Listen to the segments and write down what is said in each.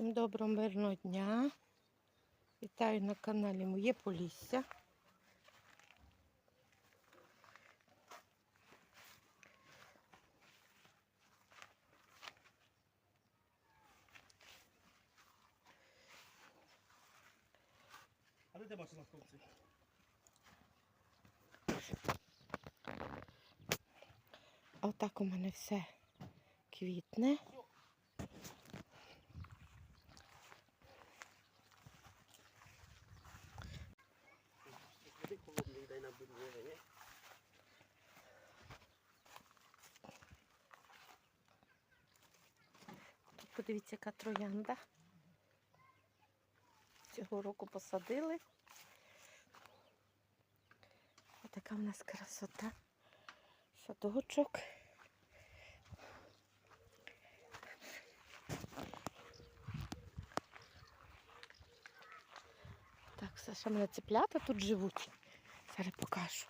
Всім доброго мирного дня. Вітаю на каналі Моє Полісся. А де бачиш на хлопці? Отак у мене все квітне. Тут подивіться, яка троянда. Цього року посадили. Отака в нас красота. Садочок. Так, Саша, мене цеплята тут живуть. Зараз покажу.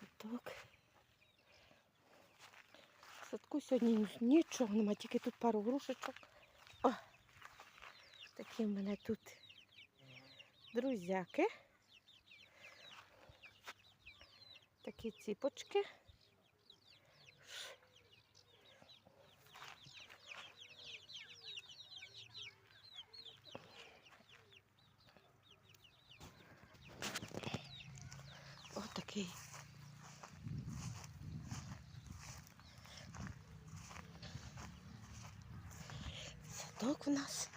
Садок. В садку сьогодні нічого нема, тільки тут пару грушечок. О, такі в мене тут друзяки. Такі ціпочки. Ось такий. Садок у нас.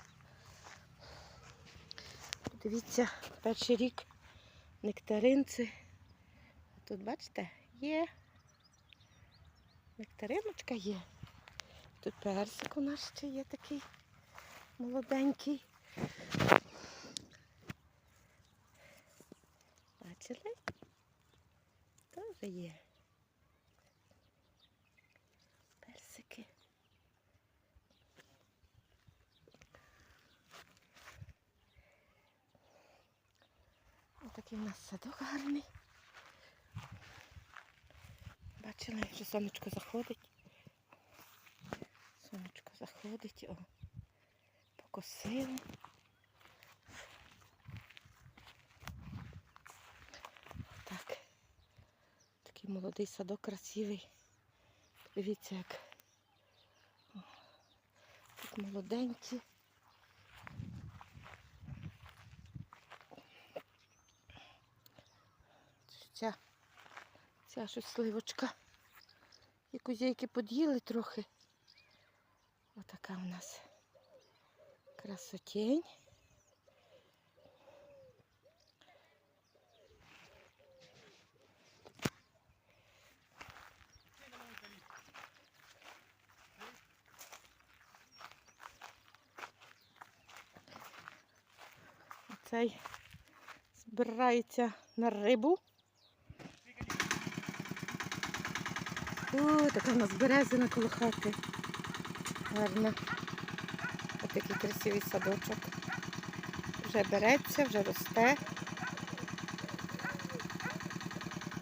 Дивіться, перший рік нектаринці. Тут, бачите, є. Нектариночка є. Тут персик у нас ще є такий молоденький. Бачили? Теж є. Персики. Отакий у нас садок гарний. Бачили, що сонечко заходить. Сонечко заходить, о, покосили. Так. Такий молодий садок красивий. Дивіться, як тут молоденькі. Ця, ця щось сливочка. І козейки под'їли трохи. Отака у нас красотень. Цей збирається на рибу. О, така в нас березина коло хати. Гарна. Ось такий красивий садочок. Вже береться, вже росте.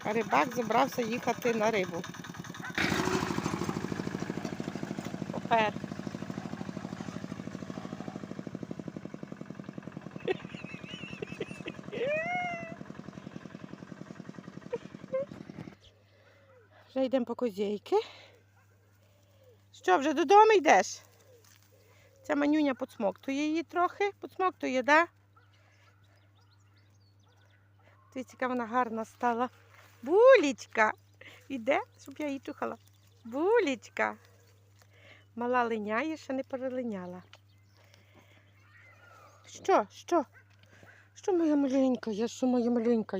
А рибак зібрався їхати на рибу. Попер. Вже йдемо по козейки. Що, вже додому йдеш? Ця манюня подсмоктує її трохи. Подсмоктує, да? Дивіться, яка вона гарна стала. Булічка. Іде, щоб я її чухала. Булічка. Мала линяє, ще не перелиняла. Що, що? Що моя маленька, я, що моя маленька?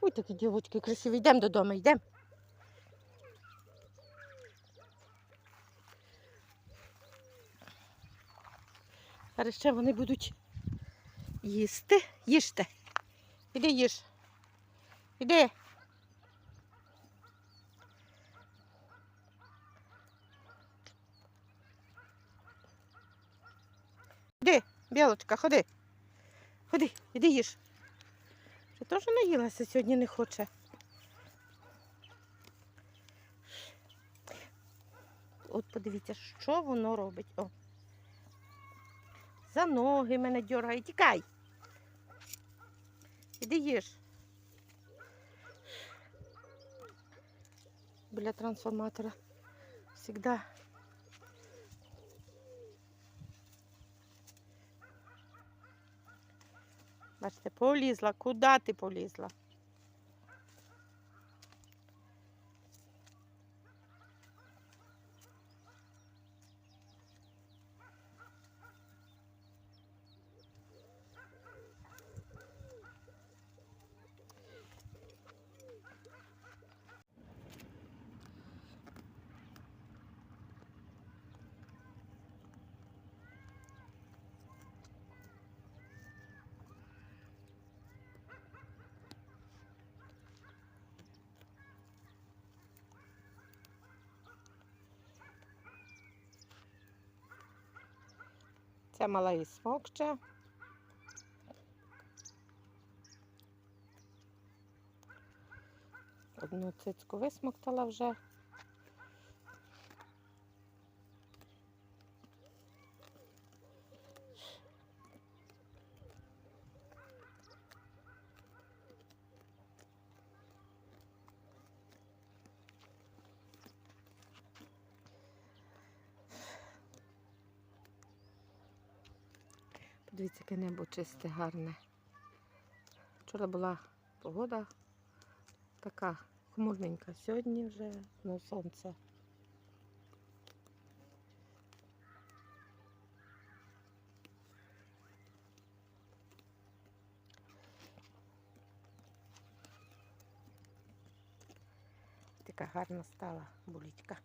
Ой, такі дівочки красиві. Йдемо додому, йдемо. Зараз ще вони будуть їсти. Їжте. Іди їж. Іди. Іди, білочка, ходи. Ходи, іди їж. Ти теж наїлася сьогодні не хоче. От подивіться, що воно робить. О. За ноги мене дьоргає. Тікай. Іди їж. Біля трансформатора. Всегда. Бачите, полізла. Куди ти полізла? Мала і смокче. Одну цицьку висмоктала вже. Подивіться, яке небо чисте, гарне. Вчора була погода така хмурненька. Сьогодні вже ну, сонце. Така гарна стала булічка.